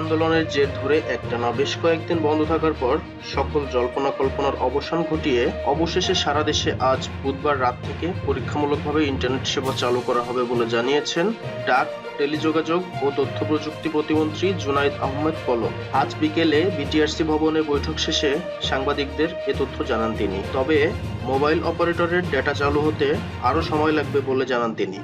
আন্দোলনের জের ধরে একটানা বেশ কয়েকদিন বন্ধ থাকার পর সকল জল্পনা কল্পনার অবসান ঘটিয়ে অবশেষে সারা দেশে আজ বুধবার রাত থেকে পরীক্ষামূলকভাবে ইন্টারনেট সেবা চালু করা হবে বলে জানিয়েছেন ডাক, টেলিযোগাযোগ ও তথ্য প্রযুক্তি প্রতিমন্ত্রী জুনাইদ আহমেদ পলক। আজ বিকেলে বিটিআরসি ভবনে বৈঠক শেষে সাংবাদিকদের এ তথ্য জানান তিনি। তবে মোবাইল অপারেটরের ডেটা চালু হতে আরও সময় লাগবে বলে জানান তিনি।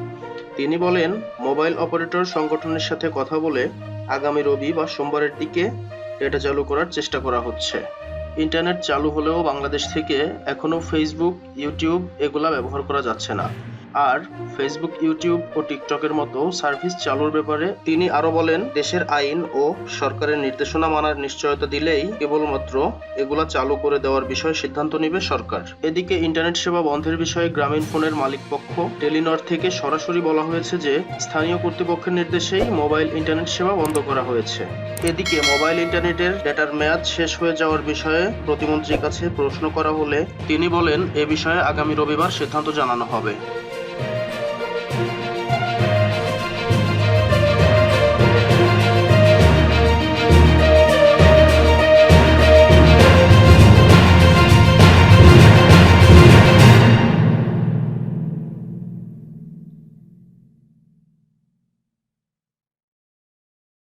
তিনি বলেন, মোবাইল অপারেটর সংগঠনের সাথে কথা বলে আগামী রবি বা সোমবারের দিকে ডেটা চালু করার চেষ্টা করা হচ্ছে। ইন্টারনেট চালু হলেও বাংলাদেশ থেকে এখনও ফেসবুক ইউটিউব এগুলা ব্যবহার করা যাচ্ছে না। আর ফেসবুক ইউটিউব ও টিকটকের মতো সার্ভিস চালুর ব্যাপারে তিনি আরও বলেন, দেশের আইন ও সরকারের নির্দেশনা মানার নিশ্চয়তা দিলেই কেবলমাত্র এগুলা চালু করে দেওয়ার বিষয়ে সিদ্ধান্ত নেবে সরকার। এদিকে ইন্টারনেট সেবা বন্ধের বিষয়ে গ্রামীণ ফোনের মালিকপক্ষ টেলিনর থেকে সরাসরি বলা হয়েছে যে, স্থানীয় কর্তৃপক্ষের নির্দেশেই মোবাইল ইন্টারনেট সেবা বন্ধ করা হয়েছে। এদিকে মোবাইল ইন্টারনেটের ডেটার মেয়াদ শেষ হয়ে যাওয়ার বিষয়ে প্রতিমন্ত্রীর কাছে প্রশ্ন করা হলে তিনি বলেন, এ বিষয়ে আগামী রবিবার সিদ্ধান্ত জানানো হবে।